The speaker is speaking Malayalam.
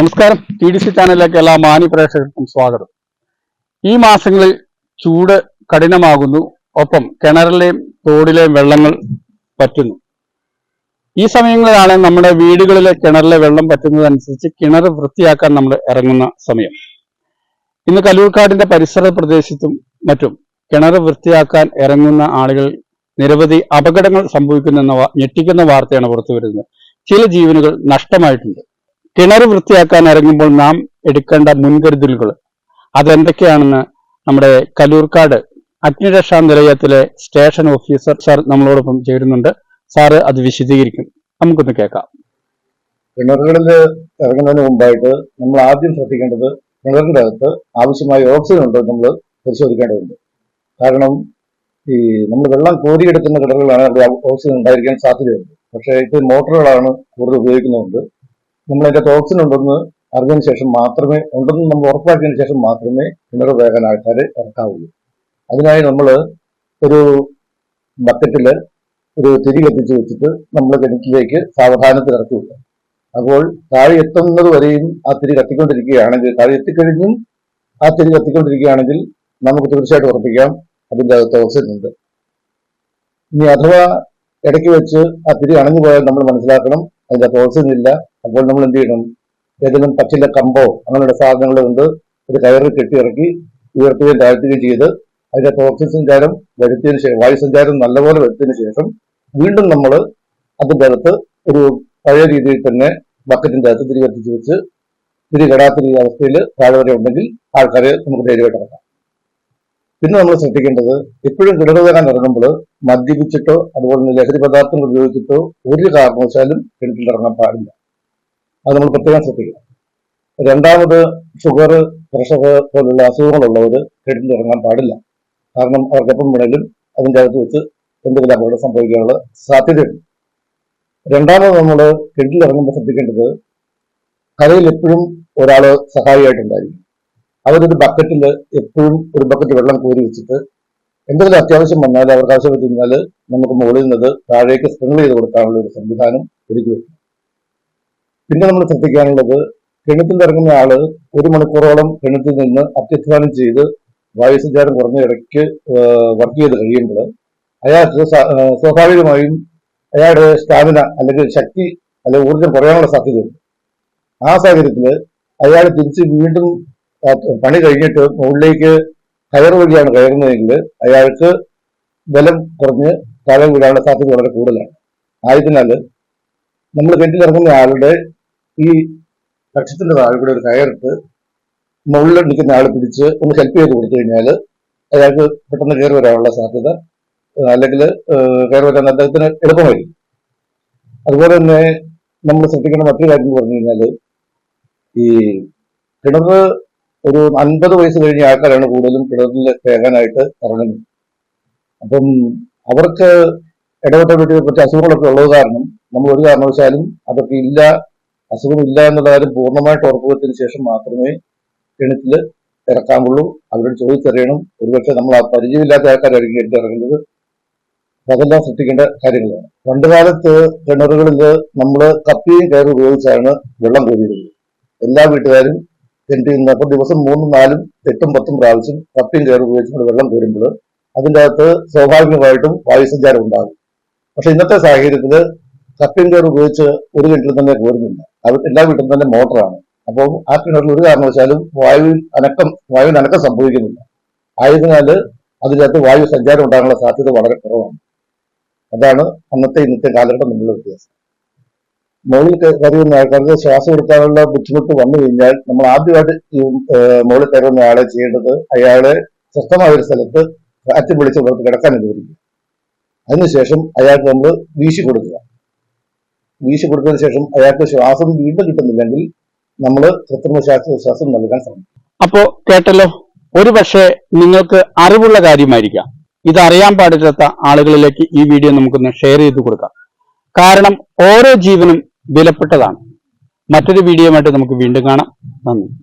നമസ്കാരം. ടി ഡി സി ചാനലിലേക്ക് എല്ലാ മാന്യ പ്രേക്ഷകർക്കും സ്വാഗതം. ഈ മാസങ്ങളിൽ ചൂട് കഠിനമാകുന്നു. ഒപ്പം കിണറിലെയും തോടിലെയും വെള്ളങ്ങൾ പറ്റുന്നു. ഈ സമയങ്ങളിലാണ് നമ്മുടെ വീടുകളിലെ കിണറിലെ വെള്ളം പറ്റുന്നതനുസരിച്ച് കിണർ വൃത്തിയാക്കാൻ നമ്മൾ ഇറങ്ങുന്ന സമയം. ഇന്ന് കല്ലൂർക്കാടിന്റെ പരിസര പ്രദേശത്തും മറ്റും കിണർ വൃത്തിയാക്കാൻ ഇറങ്ങുന്ന ആളുകൾ നിരവധി അപകടങ്ങൾ സംഭവിക്കുന്നെന്ന ഞെട്ടിക്കുന്ന വാർത്തയാണ് പുറത്തു വരുന്നത് ചില ജീവനുകൾ നഷ്ടമായിട്ടുണ്ട്. കിണർ വൃത്തിയാക്കാൻ ഇറങ്ങുമ്പോൾ നാം എടുക്കേണ്ട മുൻകരുതലുകൾ. അതെന്തൊക്കെയാണെന്ന് നമ്മുടെ കലൂർക്കാട് അഗ്നിരക്ഷാ നിലയത്തിലെ സ്റ്റേഷൻ ഓഫീസർ സാർ നമ്മളോടൊപ്പം ചേരുന്നുണ്ട്. സാറ് അത് വിശദീകരിക്കും. നമുക്കൊന്ന് കേൾക്കാം. കിണറുകളിൽ ഇറങ്ങുന്നതിന് മുമ്പായിട്ട് നമ്മൾ ആദ്യം ശ്രദ്ധിക്കേണ്ടത് കിണറിന്റെ അകത്ത് ആവശ്യമായ ഓക്സിജൻ ഉണ്ടോ നമ്മൾ പരിശോധിക്കേണ്ടതുണ്ട്. കാരണം ഈ നമ്മൾ വെള്ളം കോരിയെടുക്കുന്ന കിണറുകളാണ് അവിടെ ഓക്സിജൻ ഉണ്ടായിരിക്കാൻ സാധ്യതയുണ്ട്. പക്ഷേ ഇപ്പോൾ മോട്ടറുകളാണ് കൂടുതൽ ഉപയോഗിക്കുന്നതുകൊണ്ട് നമ്മൾ ടോക്സിൻ ഉണ്ടെന്ന് അറിഞ്ഞതിന് ശേഷം മാത്രമേ ഉണ്ടെന്ന് നമ്മൾ ഉറപ്പാക്കിയതിന് ശേഷം മാത്രമേ കിണർ വേഗം ആൾക്കാർ ഇറക്കാവുള്ളൂ. അതിനായി നമ്മൾ ഒരു ബക്കറ്റിൽ ഒരു തിരി കത്തിച്ച് വെച്ചിട്ട് നമ്മൾ കിണറ്റിലേക്ക് സാവധാനത്തിൽ ഇറക്കി വിടുക അപ്പോൾ താഴെ എത്തുന്നത് വരെയും ആ തിരി കത്തിക്കൊണ്ടിരിക്കുകയാണെങ്കിൽ താഴെ എത്തിക്കഴിഞ്ഞും ആ തിരി കത്തിക്കൊണ്ടിരിക്കുകയാണെങ്കിൽ നമുക്ക് തീർച്ചയായിട്ടും ഉറപ്പിക്കാം അതിന്റെ അകത്ത് ഓക്സിജൻ ഉണ്ട്. ഇനി അഥവാ ഇടയ്ക്ക് വെച്ച് ആ തിരി അണഞ്ഞു പോയാൽ നമ്മൾ മനസ്സിലാക്കണം അകത്ത് ഓക്സിജൻ ഇല്ല. അപ്പോൾ നമ്മൾ എന്ത് ചെയ്യണം? ഏതെങ്കിലും പച്ചില കമ്പോ അങ്ങനെയുള്ള സാധനങ്ങൾ കൊണ്ട് ഒരു കയറിൽ കെട്ടിയിറക്കി ഉയർത്തുകയും താഴ്ത്തുകയും ചെയ്ത് അതിന്റെ ഓക്സിജൻ സഞ്ചാരം വരുത്തിയതിനു ശേഷം വായു സഞ്ചാരം നല്ലപോലെ വരുത്തിയതിനു ശേഷം വീണ്ടും നമ്മൾ അതിന്റെ അകത്ത് ഒരു പഴയ രീതിയിൽ തന്നെ ബക്കറ്റിന്റെ അകത്ത് തിരികെത്തിച്ച് വെച്ച് തിരികെടാത്ത ഈ അവസ്ഥയിൽ താഴെ വരെ ഉണ്ടെങ്കിൽ ആൾക്കാരെ നമുക്ക് ധൈര്യമായിട്ട് ഇറങ്ങാം പിന്നെ നമ്മൾ ശ്രദ്ധിക്കേണ്ടത് എപ്പോഴും കിണറുകാരൻ ഇറങ്ങുമ്പോൾ മദ്യപിച്ചിട്ടോ അതുപോലെ തന്നെ ലഹരി പദാർത്ഥങ്ങൾ ഉപയോഗിച്ചിട്ടോ ഒരു കാരണവശാലും കിണറ്റിൽ ഇറങ്ങാൻ പാടില്ല. അത് നമ്മൾ പ്രത്യേകം ശ്രദ്ധിക്കണം. രണ്ടാമത് ഷുഗർ പ്രഷർ പോലുള്ള അസുഖങ്ങളുള്ളവർ കിണറ്റിൽ ഇറങ്ങാൻ പാടില്ല. കാരണം അവർക്കെപ്പം വേണേലും അതിന്റെ അകത്ത് വെച്ച് എന്തെങ്കിലും അപകടം സംഭവിക്കാനുള്ള സാധ്യതയുണ്ട്. രണ്ടാമത് നമ്മൾ കിണറ്റിൽ ഇറങ്ങുമ്പോൾ ശ്രദ്ധിക്കേണ്ടത് കരയിൽ എപ്പോഴും ഒരാൾ സഹായിയായിട്ടുണ്ടായിരിക്കും അവരൊരു ബക്കറ്റിൽ എപ്പോഴും ഒരു ബക്കറ്റ് വെള്ളം കോരി വെച്ചിട്ട് എന്തെങ്കിലും അത്യാവശ്യം വന്നാൽ അവർക്ക് ആവശ്യം കഴിഞ്ഞാൽ നമുക്ക് മുകളിൽ നിന്ന് താഴേക്ക് സ്പ്രിംഗ് ചെയ്ത് കൊടുക്കാനുള്ള ഒരു സംവിധാനം ഒരുക്കി വെക്കും. പിന്നെ നമ്മൾ ശ്രദ്ധിക്കാനുള്ളത് കിണറ്റിൽ ഇറങ്ങുന്ന ആൾ ഒരു മണിക്കൂറോളം കിണറ്റിൽ നിന്ന് അത്യധ്വാനം ചെയ്ത് വായുസഞ്ചാരം കുറഞ്ഞ ഇടയ്ക്ക് വർക്ക് ചെയ്ത് കഴിയുമ്പോൾ അയാൾക്ക് സ്വാഭാവികമായും അയാളുടെ സ്റ്റാമിന അല്ലെങ്കിൽ ശക്തി അല്ലെങ്കിൽ ഊർജം കുറയാനുള്ള സാധ്യതയുണ്ട്. ആ സാഹചര്യത്തിൽ അയാൾ തിരിച്ച് വീണ്ടും പണി കഴിഞ്ഞിട്ട് മുകളിലേക്ക് കയർ വഴിയാണ് കയറുന്നതെങ്കിൽ അയാൾക്ക് ബലം കുറഞ്ഞ് താഴെ വീഴാനുള്ള സാധ്യത വളരെ കൂടുതലാണ്. ആയതിനാൽ നമ്മൾ കെട്ടിലിറങ്ങുന്ന ആളുടെ ഈ ലക്ഷ്യത്തിന്റെ താഴെ കൂടെ ഒരു കയറിട്ട് മുകളിൽ നിൽക്കുന്ന ആൾ പിടിച്ച് ഒന്ന് ഹെൽപ്പ് ചെയ്ത് കൊടുത്തു കഴിഞ്ഞാൽ അയാൾക്ക് പെട്ടെന്ന് കയറി വരാനുള്ള സാധ്യത അല്ലെങ്കിൽ കയറി വരാൻ അദ്ദേഹത്തിന് എളുപ്പമായിരിക്കും. അതുപോലെ തന്നെ നമ്മൾ ശ്രദ്ധിക്കേണ്ട മറ്റൊരു കാര്യം പറഞ്ഞു കഴിഞ്ഞാൽ ഈ കിണർ ഒരു അൻപത് വയസ്സ് കഴിഞ്ഞ ആൾക്കാരാണ് കൂടുതലും കിണറിൽ കയറാനായിട്ട് ഇറങ്ങുന്നത്. അപ്പം അവർക്ക് ഇടപെട്ട വീട്ടിൽ കുറച്ച് അസുഖങ്ങളൊക്കെ ഉള്ളത് കാരണം നമ്മൾ ഒരു കാരണവശാലും അതൊക്കെ ഇല്ല അസുഖമില്ല എന്നുള്ള കാര്യം പൂർണമായിട്ട് ഉറപ്പുവരുത്തിന് ശേഷം മാത്രമേ കിണറ്റിൽ ഇറക്കാമുള്ളൂ അവരോട് ചോദിച്ചറിയണം. ഒരുപക്ഷെ നമ്മൾ ആ പരിചയമില്ലാത്ത ആൾക്കാരായിരിക്കും കിണറ്റിൽ ഇറങ്ങുന്നത്. അതെല്ലാം ശ്രദ്ധിക്കേണ്ട കാര്യങ്ങളാണ്. പണ്ട് കാലത്ത് കിണറുകളിൽ നമ്മൾ കപ്പിയും കയറും ഉപയോഗിച്ചാണ് വെള്ളം കോരിയിരുന്നത്. എല്ലാ വീട്ടുകാരും കിണറ്റിൽ നിന്ന് ദിവസം മൂന്നും നാലും എട്ടും പത്തും പ്രാവശ്യം കപ്പിയും കയറി ഉപയോഗിച്ചുകൊണ്ട് വെള്ളം കോരുമ്പോൾ അതിന്റെ അകത്ത് സ്വാഭാവികമായിട്ടും വായുസഞ്ചാരം ഉണ്ടാകും. പക്ഷെ ഇന്നത്തെ സാഹചര്യത്തിൽ കപ്പിയും കയറും ഉപയോഗിച്ച് ഒരു കിണറ്റിൽ തന്നെ കോരുന്നില്ല. എല്ലാ വീട്ടിലും തന്നെ മോട്ടറാണ്. അപ്പോൾ ആ കിണറിൽ ഒരു കാരണവശാലും വായു അനക്കം വായുവിന് അനക്കം സംഭവിക്കുന്നില്ല. ആയതിനാൽ അതിനകത്ത് വായു സഞ്ചാരം ഉണ്ടാകാനുള്ള സാധ്യത വളരെ കുറവാണ്. അതാണ് അന്നത്തെ ഇന്നത്തെ കാലഘട്ടം തമ്മിലുള്ള വ്യത്യാസം. മുകളിൽ കയറുന്ന ആൾക്കാർക്ക് ശ്വാസം എടുക്കാനുള്ള ബുദ്ധിമുട്ട് വന്നു കഴിഞ്ഞാൽ നമ്മൾ ആദ്യമായിട്ട് ഈ മുകളിൽ കയറുന്ന ആളെ ചെയ്യേണ്ടത് അയാളെ സ്വസ്ഥമായ ഒരു സ്ഥലത്ത് കാറ്റ് പിടിച്ച് പുറത്ത് കിടക്കാൻ അനുവദിക്കുക അതിനുശേഷം അയാൾക്ക് നമ്മൾ വീശി കൊടുക്കുക. വീശി കൊടുത്തതിന് ശേഷം അയാൾക്ക് ശ്വാസം വീണ്ടും കിട്ടുന്നില്ലെങ്കിൽ നമ്മൾ കൃത്രിമ ശ്വാസം നൽകാൻ ശ്രമിക്കും. അപ്പോ കേട്ടല്ലോ ഒരു പക്ഷേ നിങ്ങൾക്ക് അറിവുള്ള കാര്യമായിരിക്കാം. ഇത് അറിയാൻ പാടില്ലാത്ത ആളുകളിലേക്ക് ഈ വീഡിയോ നമുക്കൊന്ന് ഷെയർ ചെയ്ത് കൊടുക്കാം. കാരണം ഓരോ ജീവനും വിലപ്പെട്ടതാണ്. മറ്റൊരു വീഡിയോയുമായിട്ട് നമുക്ക് വീണ്ടും കാണാം. നന്ദി.